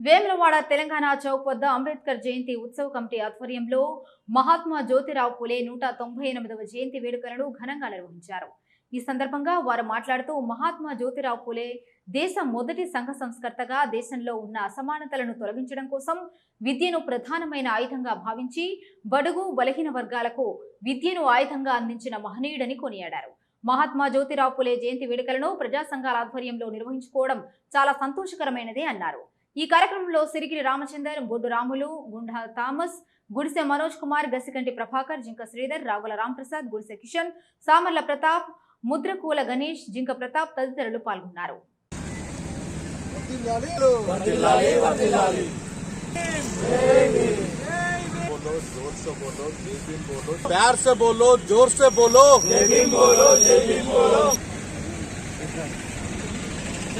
వేములవాడ తెలంగాణ చౌక్ వద్ద అంబేద్కర్ జయంతి ఉత్సవ కమిటీ ఆధ్వర్యంలో మహాత్మా జ్యోతిరావు పులే నూట తొంభై ఎనిమిదవ జయంతి వేడుకలను ఘనంగా నిర్వహించారు. ఈ సందర్భంగా వారు మాట్లాడుతూ మహాత్మా జ్యోతిరావు పులే దేశ మొదటి సంఘ సంస్కర్తగా దేశంలో ఉన్న అసమానతలను తొలగించడం కోసం విద్యను ప్రధానమైన ఆయుధంగా భావించి బడుగు బలహీన వర్గాలకు విద్యను ఆయుధంగా అందించిన మహనీయుడని కొనియాడారు. మహాత్మా జ్యోతిరావు పులే జయంతి వేడుకలను ప్రజా సంఘాల ఆధ్వర్యంలో నిర్వహించుకోవడం చాలా సంతోషకరమైనదే అన్నారు. ఈ కార్యక్రమంలో సిరిగిరి రామచందర్ బొడ్డు రాములు గుండా థామస్ గుడిసె మనోజ్ కుమార్ గసికంటి ప్రభాకర్ జింక శ్రీధర్ రాగుల రాంప్రసాద్ గుడిసె కిషన్ సామర్ల ప్రతాప్ ముద్రకూల గణేష్ జింక ప్రతాప్ తదితరులు పాల్గొన్నారు बोलो जोर से बोलो जय भीम बोलो प्यार से बोलो जोर से बोलो जय भीम बोलो जय भीम बोलो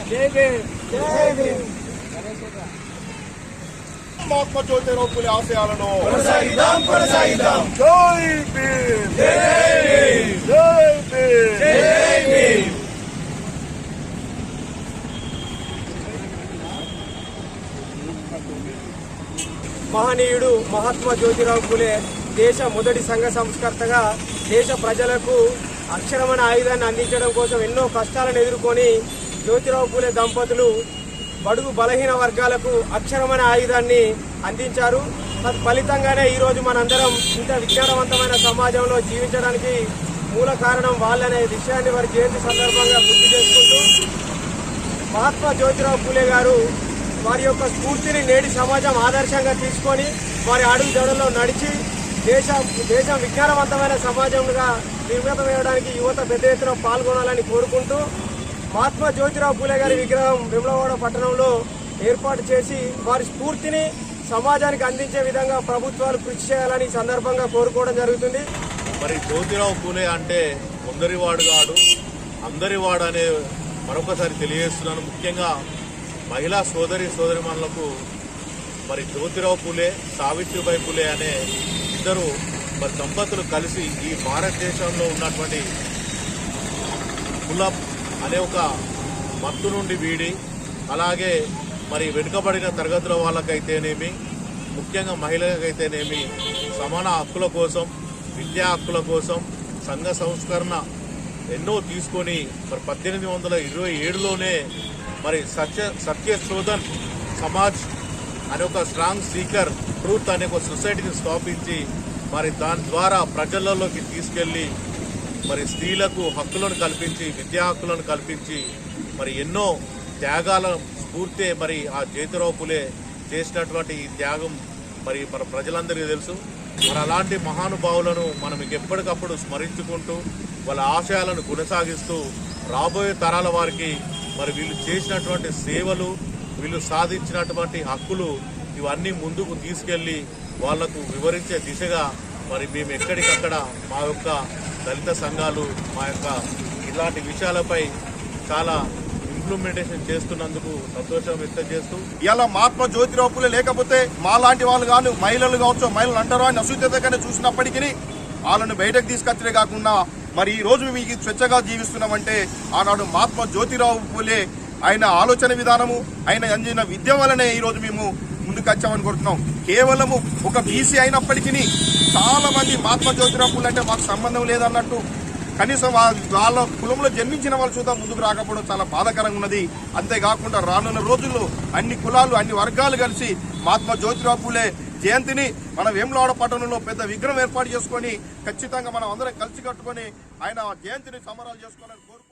जय भीम जय भीम మహాత్మా జ్యోతిరావు పులి ఆశయాలను కొనసాగిద్దాం కొనసాగిద్దాం. జై భీమ్. జై భీమ్. జై భీమ్. జై భీమ్. మహనీయుడు మహాత్మా జ్యోతిరావు పులే దేశ మొదటి సంఘ సంస్కర్తగా దేశ ప్రజలకు అక్షరమైన ఆయుధాన్ని అందించడం కోసం ఎన్నో కష్టాలను ఎదుర్కొని జ్యోతిరావు పులే దంపతులు బడుగు బలహీన వర్గాలకు అక్షరమైన ఆయుధాన్ని అందించారు. ఫలితంగానే ఈరోజు మనందరం ఇంత విజ్ఞానవంతమైన సమాజంలో జీవించడానికి మూల కారణం వాళ్ళనే విషయాన్ని వారి జయంతి సందర్భంగా గుర్తు చేసుకుంటూ మహాత్మా జ్యోతిరావు పూలే గారు వారి యొక్క స్ఫూర్తిని నేటి సమాజం ఆదర్శంగా తీసుకొని వారి అడుగు జడల్లో నడిచి దేశ దేశం విజ్ఞానవంతమైన సమాజంగా నిర్మితం వేయడానికి యువత పెద్ద ఎత్తున పాల్గొనాలని కోరుకుంటూ మహాత్మా జ్యోతిరావు పూలే గారి విగ్రహం విమలవాడ పట్టణంలో ఏర్పాటు చేసి వారి స్ఫూర్తిని సమాజానికి అందించే విధంగా ప్రభుత్వాలు కృషి చేయాలని సందర్భంగా కోరుకోవడం జరుగుతుంది. మరి జ్యోతిరావు పూలే అంటే కొందరివాడు కాడు. అందరివాడు అనే మరొకసారి తెలియజేస్తున్నాను. ముఖ్యంగా మహిళా సోదరి సోదరిమణులకు మరి జ్యోతిరావు పూలే సావిత్రిబాయి పూలే అనే ఇద్దరు మరి దంపతులు కలిసి ఈ భారతదేశంలో ఉన్నటువంటి కుల అనే ఒక మత్తు నుండి వీడి అలాగే మరి వెనుకబడిన తరగతుల వాళ్ళకైతేనేమి ముఖ్యంగా మహిళలకైతేనేమి సమాన హక్కుల కోసం విద్యా హక్కుల కోసం సంఘ సంస్కరణ ఎన్నో తీసుకొని మరి పద్దెనిమిది వందల ఇరవై ఏడులోనే మరి సత్య సత్యశోధన్ సమాజ్ అనే ఒక స్ట్రాంగ్ సీకర్ ట్రూత్ అనే ఒక సొసైటీని స్థాపించి మరి దాని ద్వారా ప్రజలలోకి తీసుకెళ్ళి మరి స్త్రీలకు హక్కులను కల్పించి విద్యా హక్కులను కల్పించి మరి ఎన్నో త్యాగాల స్ఫూర్తే మరి ఆ జ్యోతిరావు పులే చేసినటువంటి ఈ త్యాగం మరి మన ప్రజలందరికీ తెలుసు. మరి అలాంటి మహానుభావులను మనం ఎప్పటికప్పుడు స్మరించుకుంటూ వాళ్ళ ఆశయాలను కొనసాగిస్తూ రాబోయే తరాల వారికి మరి వీళ్ళు చేసినటువంటి సేవలు వీళ్ళు సాధించినటువంటి హక్కులు ఇవన్నీ ముందుకు తీసుకెళ్ళి వాళ్ళకు వివరించే దిశగా మరి మేము ఎక్కడికక్కడ మా యొక్క దళిత సంఘాలు మా యొక్క ఇలాంటి విషయాలపై చాలా ఇంప్లిమెంటేషన్ చేస్తున్నందుకు సంతోషం వ్యక్తం చేస్తూ ఇలా మహాత్మా జ్యోతిరావు పూలే లేకపోతే మా లాంటి వాళ్ళు కాను మహిళలు కావచ్చు మహిళలు అంటారు అని అసూయతగానే చూసినప్పటికీ వాళ్ళని బయటకు తీసుకొచ్చే కాకుండా మరి ఈ రోజు మీకు స్వచ్ఛగా జీవిస్తున్నామంటే ఆనాడు మహాత్మా జ్యోతిరావు పూలే ఆయన ఆలోచన విధానము ఆయన అందిన విద్య వలనే ఈ రోజు మేము ముందుకు వచ్చామని కోరుతున్నాం. కేవలము ఒక బీసీ అయినప్పటికీ చాలా మంది మహాత్మా జ్యోతిరావు పూలే అంటే మాకు సంబంధం లేదన్నట్టు కనీసం వాళ్ళ కులంలో జన్మించిన వాళ్ళు చూద్దాం ముందుకు రాకపోవడం చాలా బాధాకరంగా ఉన్నది. అంతేకాకుండా రానున్న రోజుల్లో అన్ని కులాలు అన్ని వర్గాలు కలిసి మహాత్మా జ్యోతిరావు పూలే జయంతిని మన వేములవాడ పట్టణంలో పెద్ద విగ్రహం ఏర్పాటు చేసుకొని ఖచ్చితంగా మనం అందరం కలిసి కట్టుకొని ఆయన జయంతిని సమరాలు చేసుకోవాలని కోరుకుంటున్నాం.